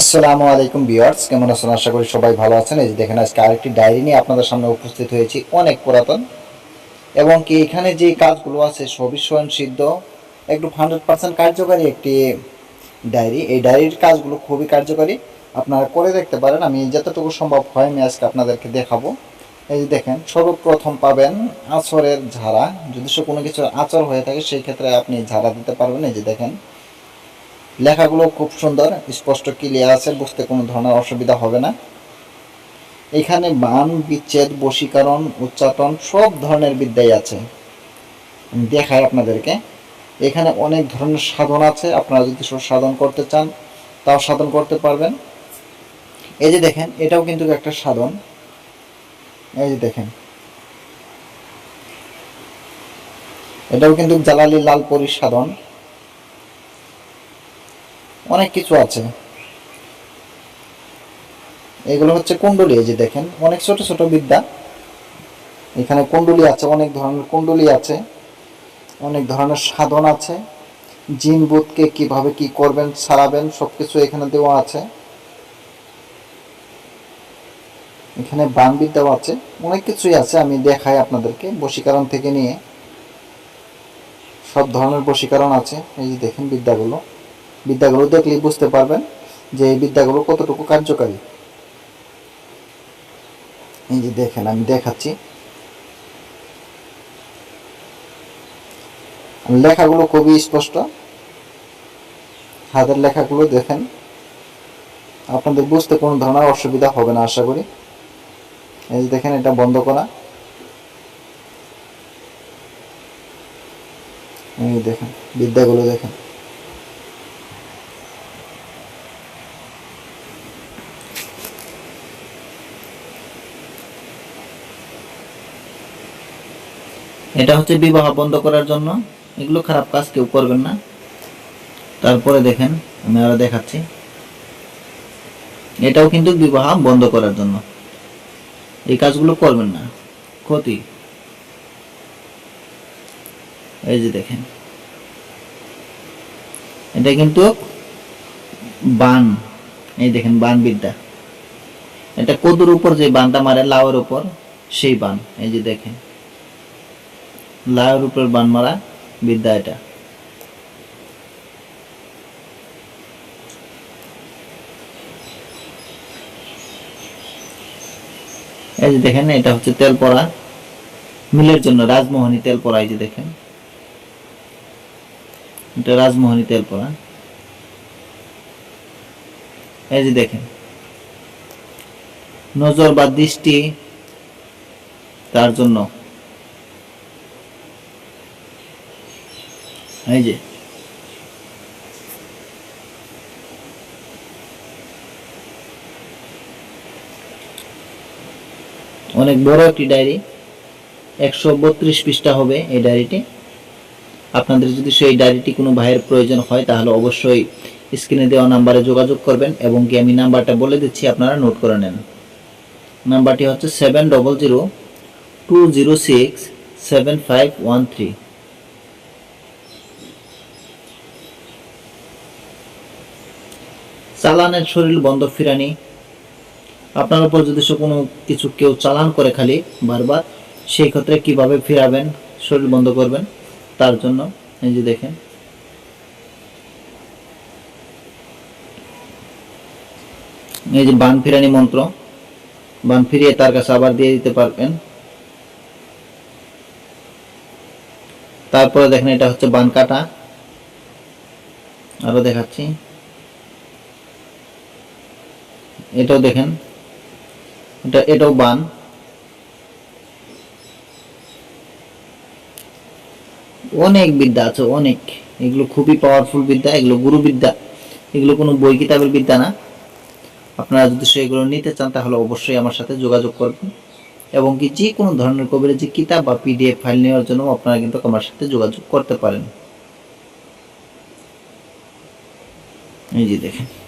আসসালামু আলাইকুম ভিউয়ার্স, কেমন আছেন? আশা করি সবাই ভালো আছেন। এই যে দেখেন, আজকে আরেকটি ডায়েরি নিয়ে আপনাদের সামনে উপস্থিত হয়েছি, অনেক পুরাতন। এবং কি এখানে যে কাজগুলো আছে, সবই স্বয়ংসিদ্ধ। একটু হান্ড্রেড পার্সেন্ট কার্যকারী একটি ডায়েরি। এই ডায়েরির কাজগুলো খুবই কার্যকারী। আপনারা করে দেখতে পারেন। আমি যতটুকু সম্ভব হয় আমি আজকে আপনাদেরকে দেখাবো। এই যে দেখেন, সর্বপ্রথম পাবেন আচরের ঝাড়া। যদি সে কোনো কিছু আচর হয়ে থাকে, সেই ক্ষেত্রে আপনি ঝাড়া দিতে পারবেন। এই যে দেখেন লেখাগুলো খুব সুন্দর, স্পষ্ট ক্লিয়ার আছে, বুঝতে কোনো ধরনের অসুবিধা হবে না। এখানে বান, বিচ্ছেদ, বশীকরণ, উচ্চাটন সব ধরনের বিদ্যাই আছে। দেখায় আপনাদেরকে। এখানে অনেক ধরনের সাধন আছে, আপনারা যদি সাধন করতে চান, তাও সাধন করতে পারবেন। এই যে দেখেন, এটাও কিন্তু একটা সাধন। এই যে দেখেন। এটাও কিন্তু জালালি লালপরির সাধন। অনেক কিছু আছে। এগুলো হচ্ছে কুণ্ডলী, এই যে দেখেন, অনেক ছোট ছোট বিদ্যা। এখানে কুণ্ডলী আছে, অনেক ধরনের কুণ্ডলী আছে, অনেক ধরনের সাধন আছে। জিন বুথকে কীভাবে কি করবেন ছাড়াবেন সবকিছু এখানে দেওয়া আছে। এখানে বান বিদ্যাও আছে, অনেক কিছুই আছে, আমি দেখাই আপনাদেরকে, বশীকরণ থেকে নিয়ে। সব ধরনের বশীকরণ আছে, এই যে দেখেন বিদ্যাগুলো। বিদ্যাগুলো দেখলেই বুঝতে পারবেন যে এই বিদ্যাগুলো কতটুকু কার্যকারী। এই যে দেখেন, আমি দেখাচ্ছি। লেখাগুলো খুবই স্পষ্ট। হাতের লেখাগুলো দেখেন। আপনাদের বুঝতে কোনো ধরনের অসুবিধা হবে না, আশা করি। এই যে দেখেন, এটা বন্ধ করা। এই দেখেন, বিদ্যাগুলো দেখেন। এটা হচ্ছে বিবাহ বন্ধ করার জন্য। এগুলো খারাপ কাজ কেউ করবেন না। তারপরে দেখেন, আমি আরও দেখাচ্ছি। এটাও কিন্তু বিবাহ বন্ধ করার জন্য। এই কাজগুলো করবেন না। ক্ষতি। এই যে দেখেন। এটা কিন্তু বান। এই দেখেন বান বিদ্যা এটা কদুর উপর যে বানটা মারে, লাউয়ের উপর, সেই বান। এই যে দেখেন। লাউয়ের উপর বান মারা বিদ্যা এটা। এই যে দেখেন, এটা হচ্ছে তেল পড়া। মিলের জন্য রাজমোহনী তেল পড়া, এই যে দেখেন। এটা রাজমোহনী তেল পড়া। এই যে দেখেন। নজর বা দৃষ্টি তার জন্য। এই যে। অনেক বড় একটি ডায়েরি। একশো বত্রিশ পৃষ্ঠা হবে এই ডায়েরিটি। আপনাদের যদি সেই ডায়েরিটি কোনো ভাইয়ের প্রয়োজন হয়, তাহলে অবশ্যই স্ক্রিনে দেওয়া নাম্বারে যোগাযোগ করবেন এবং কি আমি নাম্বারটা বলে দিচ্ছি, আপনারা নোট করে নেন। নাম্বারটি হচ্ছে seven double zero two zero six seven five one three চালানের শরীর বন্ধ ফিরানি। আপনার উপর যদি কোনো কিছু কেউ চালান করে খালি বারবার, সেই ক্ষেত্রে কীভাবে ফিরাবেন, শরীর বন্ধ করবেন? তার জন্য এই যে দেখেন। এই যে বান ফিরানি মন্ত্র, বান ফিরিয়ে তার কাছে আবার দিয়ে দিতে পারবেন। তারপরে দেখেন এটা হচ্ছে বান কাটা। আরও দেখাচ্ছি। এটাও দেখেন। এটা, এটাও বান। অনেক বিদ্যা আছে, অনেক। এগুলো খুবই পাওয়ারফুল বিদ্যা, এগুলো গুরু বিদ্যা। এগুলো কোনো বই কিতাবের বিদ্যা না। আপনারা যদি সেগুলো নিতে চান, তাহলে অবশ্যই আমার সাথে যোগাযোগ করবেন। এবং কি যে কোনো ধরনের কবিরাজি কিতাব বা পিডিএফ ফাইল নেওয়ার জন্য আপনারা কিন্তু আমার সাথে যোগাযোগ করতে পারেন। এই যে দেখেন।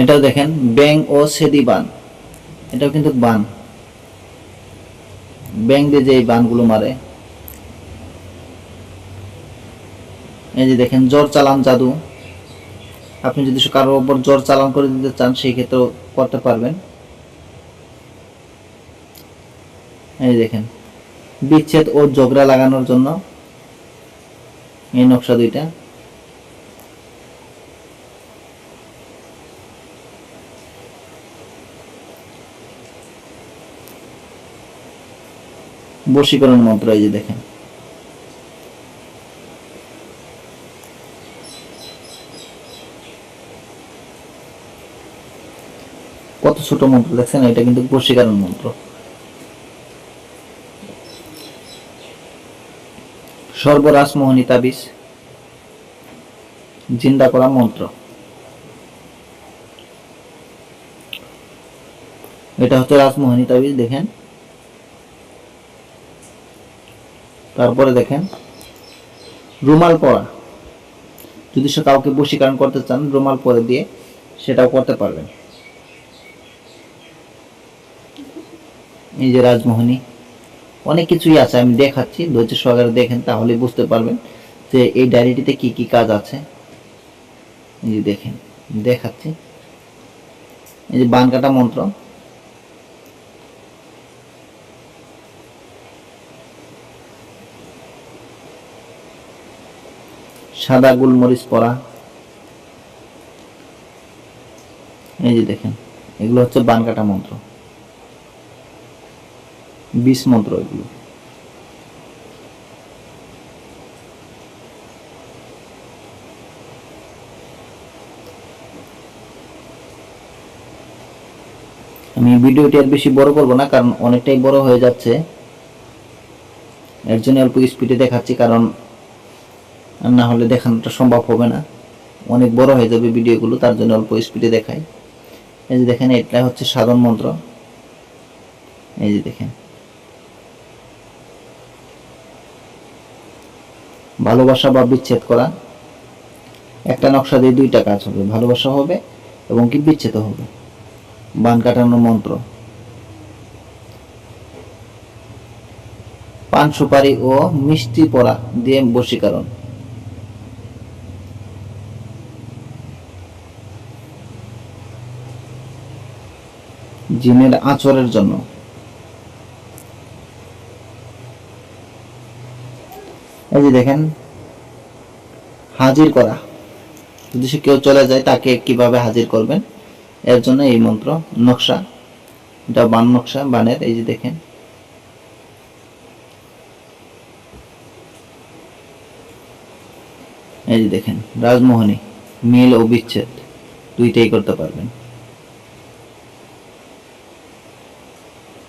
এটাও দেখেন ব্যাং ও সেদি বান। এটাও কিন্তু বান। ব্যাং দিয়ে যে এই বানগুলো মারে। এই যে দেখেন, জ্বর চালান জাদু। আপনি যদি কারোর ওপর জ্বর চালান করে দিতে চান, সেই ক্ষেত্রেও করতে পারবেন। এই দেখেন, বিচ্ছেদ ও ঝগড়া লাগানোর জন্য এই নকশা দুইটা। বশীকরণ মন্ত্র এই যে দেখেন। কত ছোট মন্ত্র দেখছেন? এটা কিন্তু বশীকরণ মন্ত্র। সর্বরাস মোহনী তাবিজ, জিন্দা করা মন্ত্র। এটা হচ্ছে রাজমোহনী তাবিজ, দেখেন। তারপরে দেখেন, রুমাল পরা। যদি সে কাউকে বশীকরণ করতে চান, রুমাল পরে দিয়ে সেটাও করতে পারবেন। এই যে রাজমোহনী, অনেক কিছুই আছে, আমি দেখাচ্ছি, ধৈর্য সহকারে দেখেন তাহলে বুঝতে পারবেন যে এই ডায়েরিটিতে কি কি কাজ আছে। এই যে দেখেন, দেখাচ্ছি। এই যে বান কাটা মন্ত্র সাদা গোলমরিচ পরা। এই যে দেখেন, এগুলো হচ্ছে বান কাটা মন্ত্র। বিষ মন্ত্র এগুলো। আমি ভিডিওটি আর বেশি বড় করব না, কারণ অনেকটাই বড় হয়ে যাচ্ছে। এর জন্য অল্প স্পিডে দেখাচ্ছি, কারণ না হলে দেখানোটা সম্ভব হবে না। অনেক বড় হয়ে যাবে ভিডিওগুলো, তার জন্য অল্প স্পিডে দেখাই। এই যে দেখেন, এটা হচ্ছে সাধন মন্ত্র। এই যে দেখেন। ভালোবাসা বা বিচ্ছেদ করা। একটা নকশা দিয়ে দুইটা কাজ হবে, ভালোবাসা হবে এবং কি বিচ্ছেদ হবে। বান কাটানোর মন্ত্র। পান সুপারি ও মিষ্টি পড়া দিয়ে বশীকরণ। জিনের আচরের জন্য। এই যে দেখেন, হাজির করা। যদি সে কেউ চলে যায়, তাকে কীভাবে হাজির করবেন? এর জন্য এই মন্ত্র, নকশা। এটা বান নকশা, বানের, এই যে দেখেন। এই যে দেখেন, রাজমোহনী, মিল ও বিচ্ছেদ দুইটাই করতে পারবেন।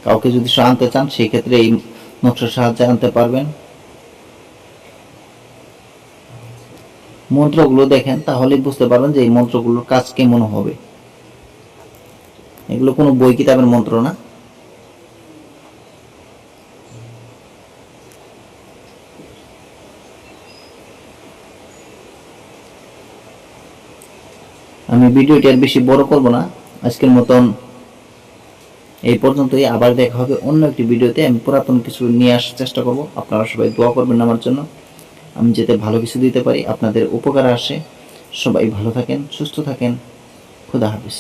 কাউকে যদি আনতে চান সেই ক্ষেত্রে এই নকশার সাহায্যে আনতে পারবেন। মন্ত্রগুলো দেখেন, তাহলেই বুঝতে পারবেন যে এই মন্ত্রগুলোর কাজ কেমন হবে। এগুলো কোনো বই, কিতাবের মন্ত্র না। আমি ভিডিওটি আর বেশি বড় করব না। আজকের মতন এই পর্যন্তই, আবার দেখা হবে অন্য একটি ভিডিওতে। আমি পুরাতন কিছু নিয়ে আসার চেষ্টা করব। আপনারা সবাই দোয়া করবেন আমার জন্য। আমি যেতে ভালো কিছু দিতে পারি, আপনাদের উপকার আসে। সবাই ভালো থাকেন, সুস্থ থাকেন। খুদা হাফিজ।